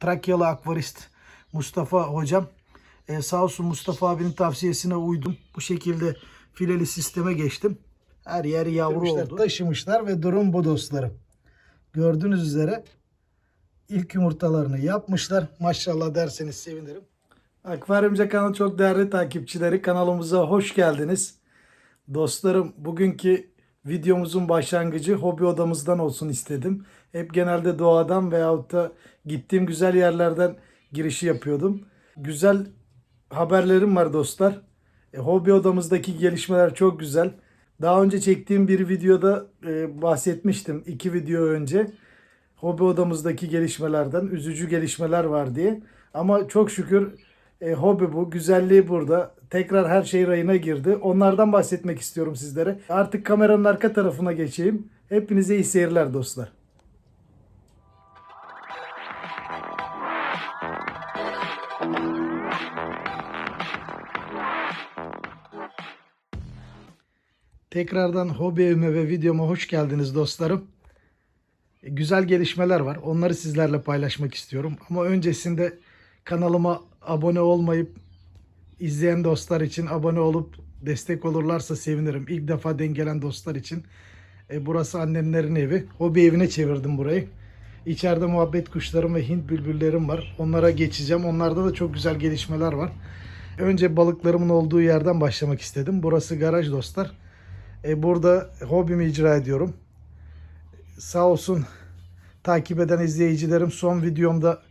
Trakyalı akvarist Mustafa hocam. Ee, sağ olsun Mustafa abinin tavsiyesine uydum. Bu şekilde fileli sisteme geçtim. Her yer yavru oldu. Taşımışlar ve durum bu dostlarım. Gördüğünüz üzere ilk yumurtalarını yapmışlar. Maşallah derseniz sevinirim. Akvaryumca kanalı çok değerli takipçileri kanalımıza hoş geldiniz. Dostlarım bugünkü videomuzun başlangıcı hobi odamızdan olsun istedim. Hep genelde doğadan veyahut da gittiğim güzel yerlerden girişi yapıyordum. Güzel haberlerim var dostlar. E, hobi odamızdaki gelişmeler çok güzel. Daha önce çektiğim bir videoda e, bahsetmiştim. iki video önce. Hobi odamızdaki gelişmelerden, üzücü gelişmeler var diye. Ama çok şükür e, hobi bu, güzelliği burada. Tekrar her şey rayına girdi. Onlardan bahsetmek istiyorum sizlere. Artık kameranın arka tarafına geçeyim. Hepinize iyi seyirler dostlar. Tekrardan hobi evime ve videoma hoş geldiniz dostlarım. E, Güzel gelişmeler var. Onları sizlerle paylaşmak istiyorum. Ama öncesinde kanalıma abone olmayıp izleyen dostlar için abone olup destek olurlarsa sevinirim. İlk defa denk gelen dostlar için. E, burası annemlerin evi. Hobi evine çevirdim burayı. İçeride muhabbet kuşlarım ve Hint bülbüllerim var. Onlara geçeceğim. Onlarda da çok güzel gelişmeler var. Önce balıklarımın olduğu yerden başlamak istedim. Burası garaj dostlar. E, burada hobimi icra ediyorum. Sağ olsun takip eden izleyicilerim son videomda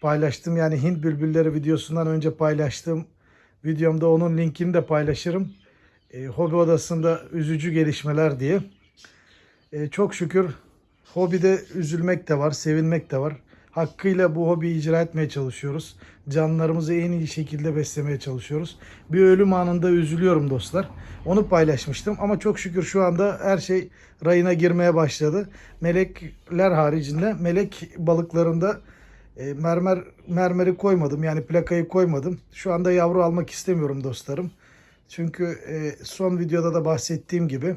paylaştım. Yani Hint bülbülleri videosundan önce paylaştığım videomda onun linkini de paylaşırım. E, hobi odasında üzücü gelişmeler diye. E, çok şükür hobide üzülmek de var, sevinmek de var. Hakkıyla bu hobiyi icra etmeye çalışıyoruz. Canlarımızı en iyi şekilde beslemeye çalışıyoruz. Bir ölüm anında üzülüyorum dostlar. Onu paylaşmıştım ama çok şükür şu anda her şey rayına girmeye başladı. Melekler haricinde melek balıklarında e, mermer mermeri koymadım. Yani plakayı koymadım. Şu anda yavru almak istemiyorum dostlarım. Çünkü e, son videoda da bahsettiğim gibi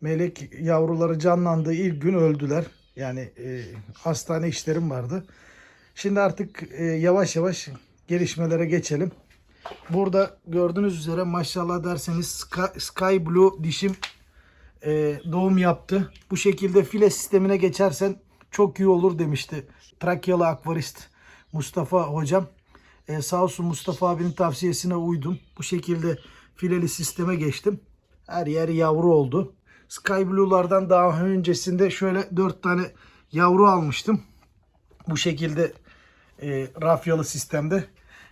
melek yavruları canlandığı ilk gün öldüler. Yani e, hastane işlerim vardı. Şimdi artık e, yavaş yavaş gelişmelere geçelim. Burada gördüğünüz üzere maşallah derseniz Sky, Sky Blue dişim e, doğum yaptı. Bu şekilde file sistemine geçersen çok iyi olur demişti. Trakyalı akvarist Mustafa hocam. E, sağ olsun Mustafa abinin tavsiyesine uydum. Bu şekilde fileli sisteme geçtim. Her yer yavru oldu. Sky Blue'lardan daha öncesinde şöyle 4 tane yavru almıştım. Bu şekilde e, rafyalı sistemde.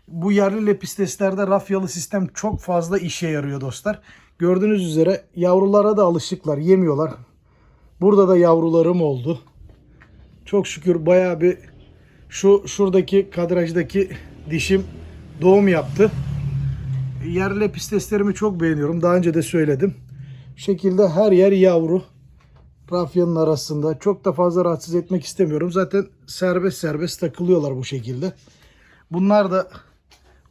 Bu yerli lepisteslerde rafyalı sistem çok fazla işe yarıyor dostlar. Gördüğünüz üzere yavrulara da alışıklar, yemiyorlar. Burada da yavrularım oldu. Çok şükür bayağı bir şu şuradaki kadrajdaki dişim doğum yaptı. Yerli lepisteslerimi çok beğeniyorum. Daha önce de söyledim. Bu şekilde her yer yavru. Rafyanın arasında. Çok da fazla rahatsız etmek istemiyorum. Zaten serbest serbest takılıyorlar bu şekilde. Bunlar da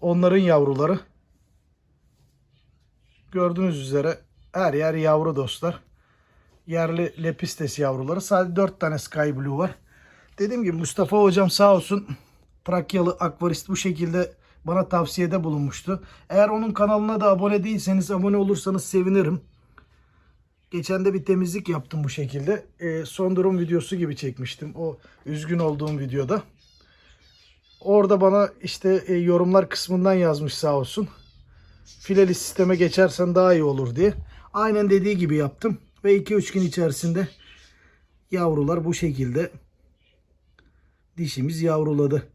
onların yavruları. Gördüğünüz üzere her yer yavru dostlar. Yerli lepistes yavruları. Sadece 4 tane Sky Blue var. Dediğim gibi Mustafa hocam sağ olsun Trakyalı akvarist bu şekilde bana tavsiyede bulunmuştu. Eğer onun kanalına da abone değilseniz abone olursanız sevinirim. Geçen de bir temizlik yaptım bu şekilde. E, son durum videosu gibi çekmiştim. O üzgün olduğum videoda. Orada bana işte e, yorumlar kısmından yazmış sağ olsun. Fileli sisteme geçersen daha iyi olur diye. Aynen dediği gibi yaptım. Ve 2-3 gün içerisinde yavrular bu şekilde dişimiz yavruladı.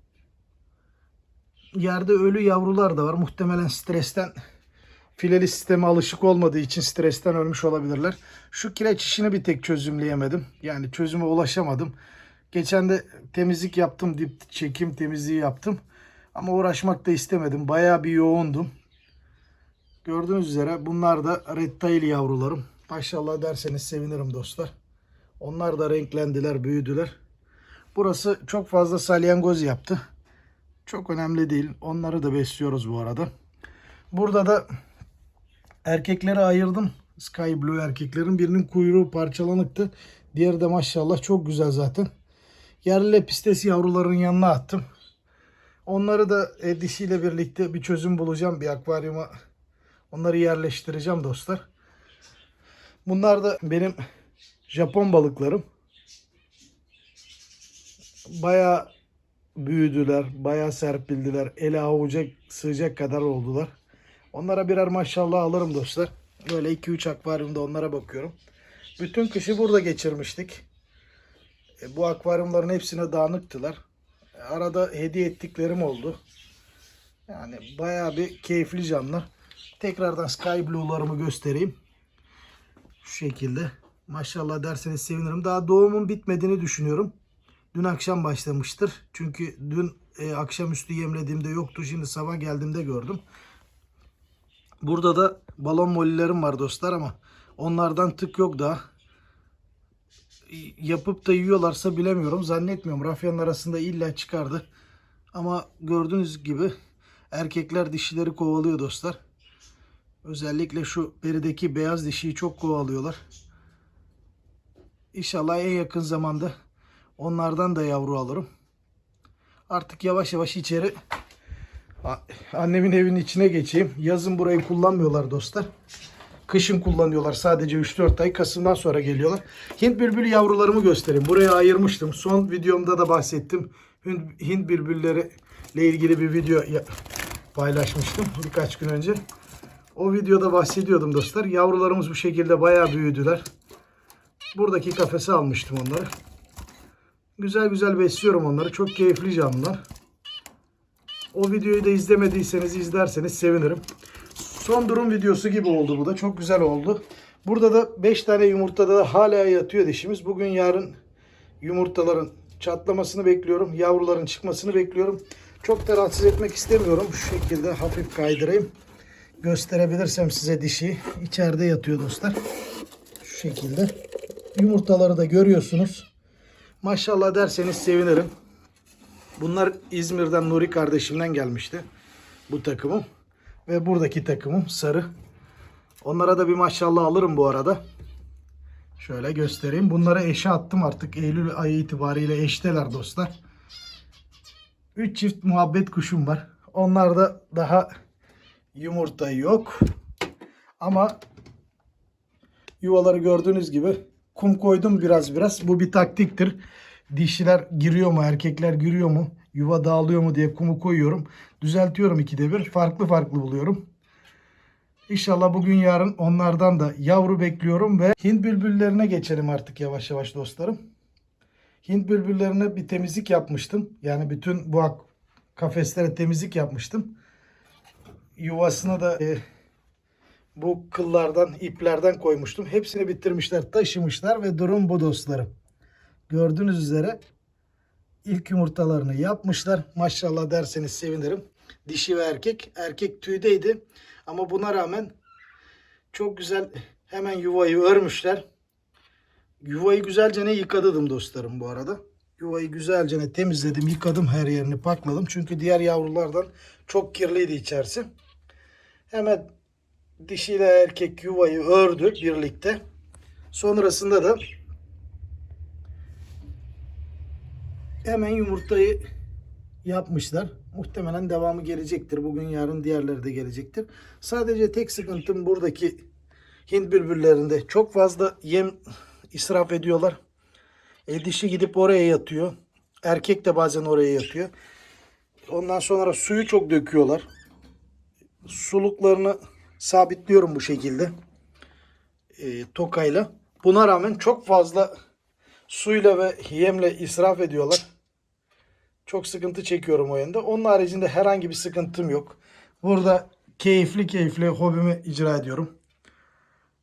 Yerde ölü yavrular da var. Muhtemelen stresten fileli sisteme alışık olmadığı için stresten ölmüş olabilirler. Şu kireç işini bir tek çözümleyemedim. Yani çözüme ulaşamadım. Geçen de temizlik yaptım. Dip çekim temizliği yaptım. Ama uğraşmak da istemedim. Bayağı bir yoğundum. Gördüğünüz üzere bunlar da red yavrularım. Maşallah derseniz sevinirim dostlar. Onlar da renklendiler, büyüdüler. Burası çok fazla salyangoz yaptı. Çok önemli değil. Onları da besliyoruz bu arada. Burada da erkekleri ayırdım. Sky Blue erkeklerin birinin kuyruğu parçalanıktı. Diğeri de maşallah çok güzel zaten. Yerli lepistes yavruların yanına attım. Onları da e, dişiyle birlikte bir çözüm bulacağım bir akvaryuma. Onları yerleştireceğim dostlar. Bunlar da benim Japon balıklarım. Bayağı büyüdüler, bayağı serpildiler. Ele avuca sığacak kadar oldular. Onlara birer maşallah alırım dostlar. Böyle 2-3 akvaryumda onlara bakıyorum. Bütün kışı burada geçirmiştik. E, bu akvaryumların hepsine dağınıktılar. E, arada hediye ettiklerim oldu. Yani bayağı bir keyifli canlı. Tekrardan Sky Blue'larımı göstereyim. Şu şekilde. Maşallah derseniz sevinirim. Daha doğumun bitmediğini düşünüyorum. Dün akşam başlamıştır. Çünkü dün e, akşamüstü yemlediğimde yoktu. Şimdi sabah geldiğimde gördüm. Burada da balon mollilerim var dostlar ama onlardan tık yok daha. Yapıp da yiyorlarsa bilemiyorum. Zannetmiyorum. Rafyanın arasında illa çıkardı. Ama gördüğünüz gibi erkekler dişileri kovalıyor dostlar. Özellikle şu berideki beyaz dişiyi çok kovalıyorlar. İnşallah en yakın zamanda onlardan da yavru alırım. Artık yavaş yavaş içeri annemin evinin içine geçeyim. Yazın burayı kullanmıyorlar dostlar. Kışın kullanıyorlar sadece 3-4 ay. Kasım'dan sonra geliyorlar. Hint bülbül yavrularımı göstereyim. Buraya ayırmıştım. Son videomda da bahsettim. Hint, ile ilgili bir video paylaşmıştım birkaç gün önce. O videoda bahsediyordum dostlar. Yavrularımız bu şekilde bayağı büyüdüler. Buradaki kafese almıştım onları. Güzel güzel besliyorum onları. Çok keyifli canlılar. O videoyu da izlemediyseniz izlerseniz sevinirim. Son durum videosu gibi oldu bu da. Çok güzel oldu. Burada da 5 tane yumurtada da hala yatıyor dişimiz. Bugün yarın yumurtaların çatlamasını bekliyorum. Yavruların çıkmasını bekliyorum. Çok da rahatsız etmek istemiyorum. Şu şekilde hafif kaydırayım. Gösterebilirsem size dişi. içeride yatıyor dostlar. Şu şekilde. Yumurtaları da görüyorsunuz. Maşallah derseniz sevinirim. Bunlar İzmir'den Nuri kardeşimden gelmişti. Bu takımım. Ve buradaki takımım sarı. Onlara da bir maşallah alırım bu arada. Şöyle göstereyim. Bunları eşe attım artık. Eylül ayı itibariyle eşteler dostlar. 3 çift muhabbet kuşum var. Onlarda daha yumurta yok. Ama yuvaları gördüğünüz gibi kum koydum biraz biraz. Bu bir taktiktir. Dişiler giriyor mu, erkekler giriyor mu, yuva dağılıyor mu diye kumu koyuyorum. Düzeltiyorum ikide bir. Farklı farklı buluyorum. İnşallah bugün yarın onlardan da yavru bekliyorum ve Hint bülbüllerine geçelim artık yavaş yavaş dostlarım. Hint bülbüllerine bir temizlik yapmıştım. Yani bütün bu kafeslere temizlik yapmıştım. Yuvasına da e, bu kıllardan, iplerden koymuştum. Hepsini bitirmişler, taşımışlar ve durum bu dostlarım. Gördüğünüz üzere ilk yumurtalarını yapmışlar. Maşallah derseniz sevinirim. Dişi ve erkek. Erkek tüydeydi. Ama buna rağmen çok güzel hemen yuvayı örmüşler. Yuvayı güzelce ne yıkadım dostlarım bu arada. Yuvayı güzelce ne temizledim, yıkadım her yerini, pakladım. Çünkü diğer yavrulardan çok kirliydi içerisi. Hemen dişiyle erkek yuvayı ördü birlikte. Sonrasında da hemen yumurtayı yapmışlar. Muhtemelen devamı gelecektir. Bugün yarın diğerleri de gelecektir. Sadece tek sıkıntım buradaki Hint bülbüllerinde çok fazla yem israf ediyorlar. E, dişi gidip oraya yatıyor. Erkek de bazen oraya yatıyor. Ondan sonra suyu çok döküyorlar. Suluklarını sabitliyorum bu şekilde. E, tokayla. Buna rağmen çok fazla suyla ve yemle israf ediyorlar. Çok sıkıntı çekiyorum o yönde. Onun haricinde herhangi bir sıkıntım yok. Burada keyifli keyifli hobimi icra ediyorum.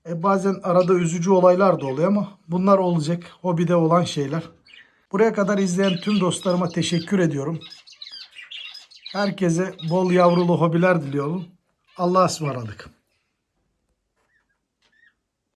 E bazen arada üzücü olaylar da oluyor ama bunlar olacak. Hobide olan şeyler. Buraya kadar izleyen tüm dostlarıma teşekkür ediyorum. Herkese bol yavrulu hobiler diliyorum. Allah'a ısmarladık.